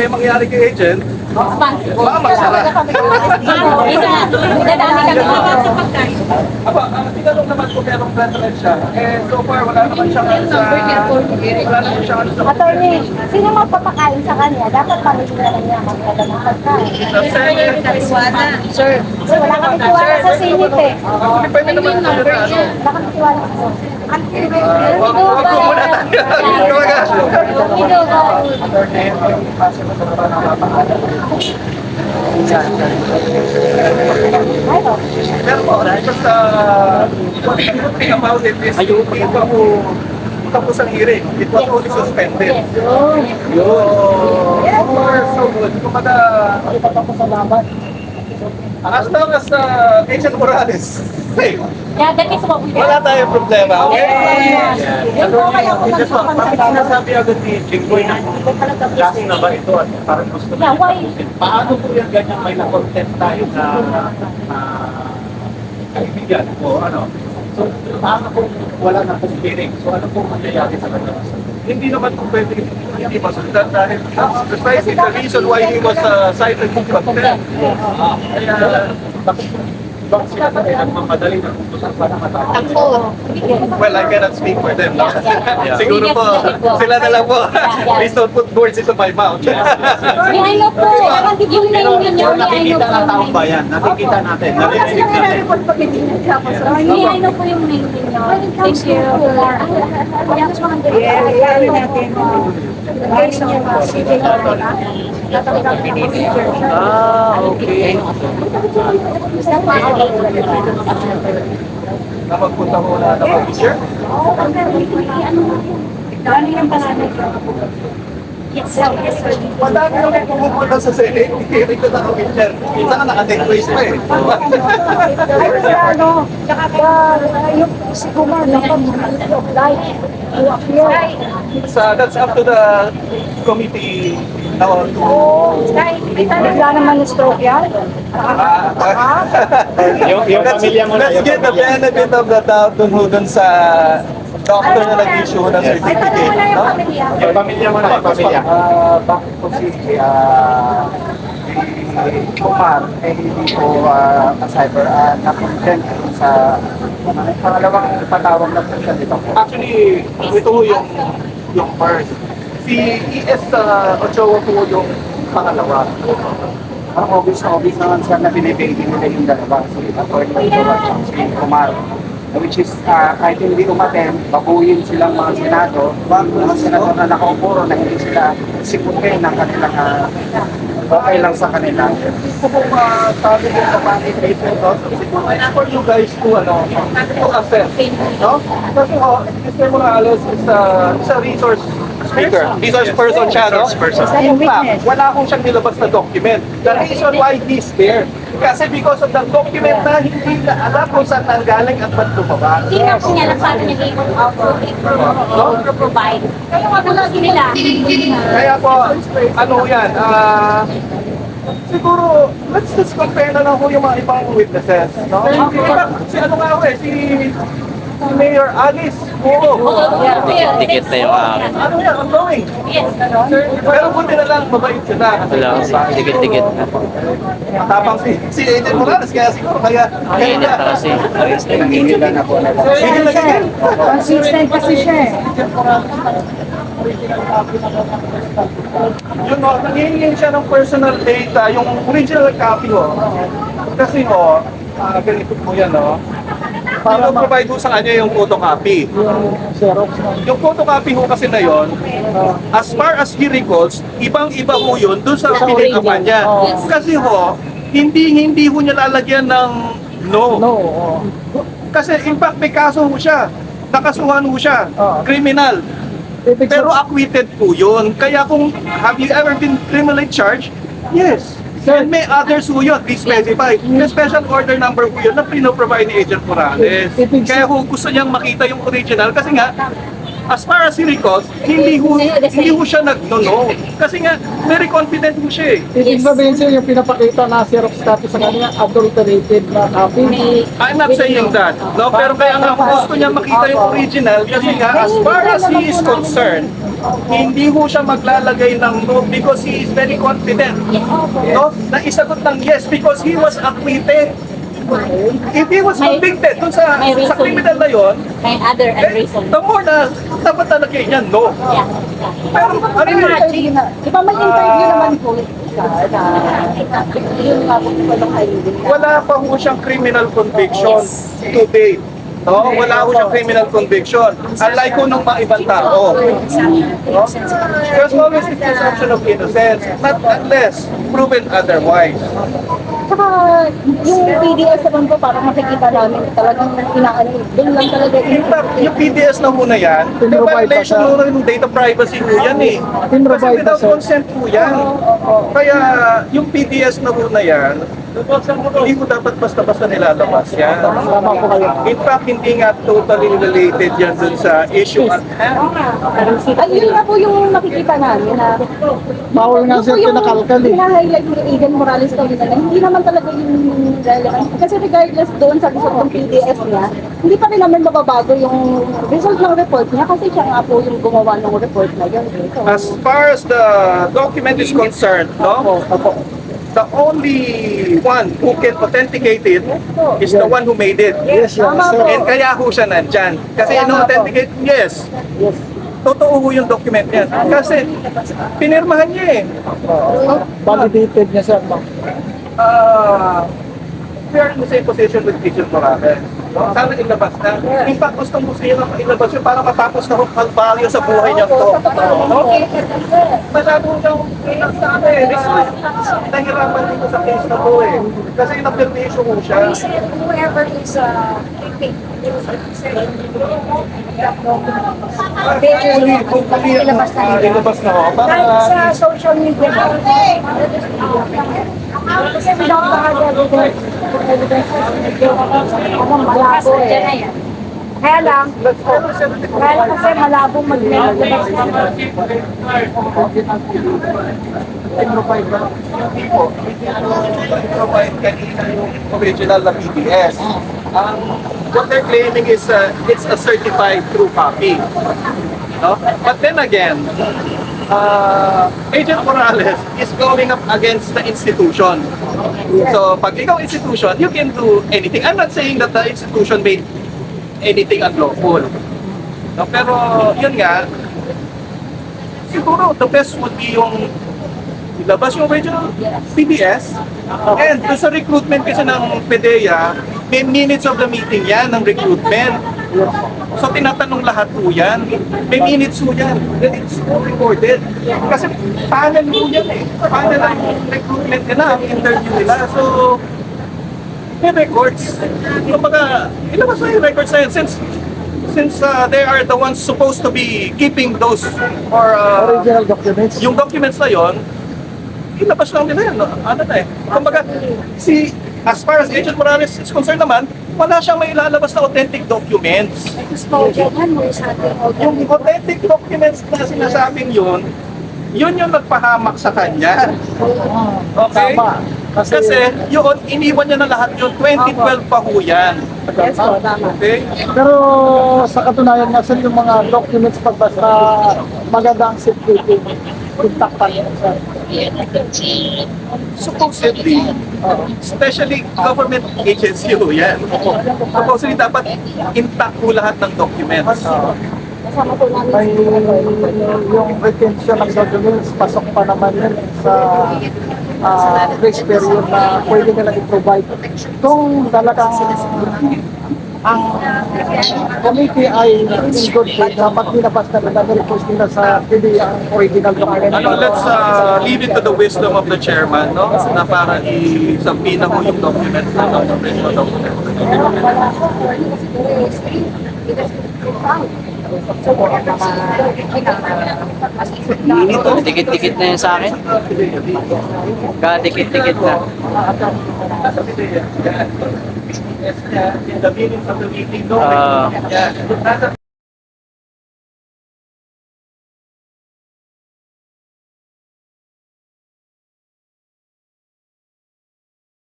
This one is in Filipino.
may mangyari kay agent, baka magsara. Dadami kami sa pagkain. Aba, ang tinanong naman ko kaya nung president siya, eh, so far, wala naman siyang ano sa... Wala naman siyang ano sa... Sino magpapakain sa kanya? Dapat pamilya na niya magdala ng pagkain. Senate, Sir, Kasi wala kami tiwala sa sinit eh. pwede naman ito na ano. Wala kami tiwala sa sinit. Wag wag ko muna tayo. Talaga. Pero po, basta, the thing about it is, ito po, tapos ang hearing, it was only suspended. Yun. So far, so good. Kumbaga, as long as uh, Agent Morales, safe, Yeah, that is what we wala tayong problema, okay? Yun po kaya ako nagpapansin. Bakit sinasabi agad ni Jingboy na gas na ba ito at parang gusto Yeah, why? Paano po yung ganyan may na-content tayo na na kaibigan o ano? So, paano kung wala na pong hearing? So, ano pong mangyayari sa kanya? Hindi naman po pwede hindi masundan dahil that's precisely the reason why he was uh, cited in contempt. Ah, kaya, bakit bakit sila na gusto pa na matapos? Ako. Well, I cannot speak for them. No? Siguro po, sila na lang po. Please don't put words into my mouth. Behind no po. Yung name ninyo, nakikita ng taong bayan, nakikita natin, naririnig natin. Behind no po yung name ninyo. Thank you. Ah, okay. Na magpunta muna na mag-teacher. Yes, sir. Yes, sir. Madami naman pumupunta sa Senate. Hearing ko na teacher. Minsan nga naka-take pa eh. Ay, kaya ano, tsaka uh, yung si Kumar, dapat mag-apply to appear. So that's up to the committee now to Bigla naman stroke yan. Yung, yung let's, pamilya mo na, let's yung get the pamilya. benefit of the doubt dun ho dun sa doctor na nag-issue ng certificate. No? Yung pamilya mo na, yung pamilya. Ah, bakit po si ah, si Kumar ay hindi po uh, cyber uh, na-content sa pangalawang patawag na po siya dito po. Actually, ito ho yung yung first. Si ES uh, Ochoa po yung pangalawa. Ang obvious na obvious naman sir na binibigay nila yung dalawa. Si Atty. Jowa at si Kumar. Which is, ah, kahit hindi umaten, babuyin silang mga senado, mga senador na nakaupo na hindi sila siputin ng kanilang ah, okay lang sa kanila. Gusto ko masabi din sa mga treatment no? It's for you guys to ano, to assess. No? Kasi ho, Mr. Morales is a, is a resource speaker. Resource person siya, no? In fact, wala akong siyang nilabas na document. The reason why he's there, kasi because of the document na hindi na alam kung saan nanggaling at ba't lumabas. Hindi nga po niya lang paano niya able to provide. Kaya wag mo lang nila. Kaya po, ano yan, ah, siguro, let's just compare na lang po yung mga ibang witnesses, no? Si ano nga ho eh, si Mayor Alice, oo. Tikit na yung akin. Ano yan, ongoing. Yes. Pero buti na lang, mabait sila. Wala tikit-tikit na. Matapang si, si Agent Morales, kaya siguro, kaya, kaya Mainit na kasi. Nangingilan na po na Sige na ganyan. Consistent kasi siya eh. Yun o, nangihingin siya ng personal data, yung original copy ho. Kasi ho, ah, ganito po yan o. Para provide ho sa kanya yung photocopy. Yung photocopy ho kasi na yon, as far as he recalls, ibang-iba ho yun dun sa pinitapan niya. Kasi ho, hindi hindi ho niya lalagyan ng no. Kasi in fact may kaso ho siya. Nakasuhan ho siya. Criminal. Pero acquitted po yun. Kaya kung have you ever been criminally charged? Yes. And may others po yun, be specified. May special order number po yun na pinoprovide ni Agent Morales. Kaya kung gusto niyang makita yung original, kasi nga, as far as he recalls, hindi ho, hindi ho siya nag-no-no. Kasi nga, very confident ho siya eh. Ibig sabihin sir, yung pinapakita na Xerox copy sa kanya, adulterated na copy. I'm not saying that. No, pero kaya nga gusto niya makita yung original kasi nga as far as he is concerned, hindi ho siya maglalagay ng no because he is very confident. No? Na isagot ng yes because he was acquitted. If he was May- convicted dun sa, may sa reason. criminal na yon, May other and eh, reason. the more na dapat talaga yan, no. Yeah. Pero ano yun? Di ba may interview naman po po po wala pa ho siyang criminal conviction to date. No, wala ho siyang criminal conviction. Unlike ko nung mga ibang tao. No? There's always the presumption of innocence, not unless proven otherwise. Saka yung PDS naman po parang makikita namin talagang inaano, doon lang talaga In fact, yung PDS na ho na yan, may violation siya. ho ng data privacy ho yan eh. Kasi without consent ho yan. Kaya yung PDS na ho na yan, hindi mo dapat basta-basta nilalabas yan. In fact, hindi nga totally related yan dun sa issue at hand. Ay, yun nga po yung nakikita namin na Bawal nga yung pinakalkal eh. hina-highlight ni Aiden Morales kanina na hindi naman talaga yung relevant. Kasi regardless doon sa result ng PDS niya, hindi pa rin naman mababago yung result ng report niya kasi siya nga po yung gumawa ng report na yun. eh. So, As far as the document is concerned, no? The only one who can authenticate it is the one who made it. Yes, yes, sir. And kaya ho siya nandyan. Kasi ino-authenticate, yes. Yes. Totoo ho yung document niyan. Kasi pinirmahan niya eh. Validated niya sir. ma'am. Ah, we are in the same position with Agent Morales. No? Sana ilabas na. In fact, gusto niya na ilabas yun para matapos na kalbaryo sa buhay niya to. No? Masyado siyang pinagsabi. Nahirapan dito sa case na to eh. Kasi na-permission ko siya. Whoever is uh, keeping Hopefully, hopefully, Ilabas na nila. ilabas na. Para, Kahit sa social media. Kasi without the hard evidence, ano, malabo eh. Kaya lang, kaya lang kasi malabo mag-labas hindi po, hindi ano, provide kanina yung original na PDS. Ang what they're claiming is uh, it's a certified true copy. No? But then again, uh, Agent Morales is going up against the institution. So, pag ikaw institution, you can do anything. I'm not saying that the institution made anything unlawful. No, pero yun nga, siguro the best would be yung ilabas yung original PBS and sa recruitment kasi ng PDEA, may minutes of the meeting yan ng recruitment. So tinatanong lahat po yan. May minutes po yan. And It's all recorded. Kasi panel po yan eh. Panel ang recruitment nila, ang interview nila. So, may records. Kumbaga, ilabas na yung records na yun since since uh, they are the ones supposed to be keeping those or uh, Original documents. yung documents na yon ilabas lang nila yan. no? Ano na eh. Kumbaga, si, as far as Agent Morales is concerned naman, wala siyang may ilalabas na authentic documents. Yung authentic documents na sinasabing yun, yun yung nagpahamak sa kanya. Okay? Tama. Kasi, Kasi yun, iniwan niya na lahat yun. 2012 pa ho yan. yes po, tama. Okay? pero sa katunayan nga sir, yung mga documents pagbasa maganda ang safekeeping. Intact pa rin sir. Supposedly, especially government agency ho yan. Supposedly dapat intact ho lahat ng documents. Kasama po namin May yung retention ng documents, pasok pa naman yun sa ah, grace period na pwede nila i-provide. Kung talagang ang committee ay in good faith, dapat nilabas na nila request nila sa PDEA ang original document. Ano, let's uh, leave it to the wisdom of the chairman, no? Na para isampina ho yung documents na ng original documents. Dikit-dikit na yun sa akin. Kadikit-dikit na. In the meetings of the meeting, no? Ah. Yeah.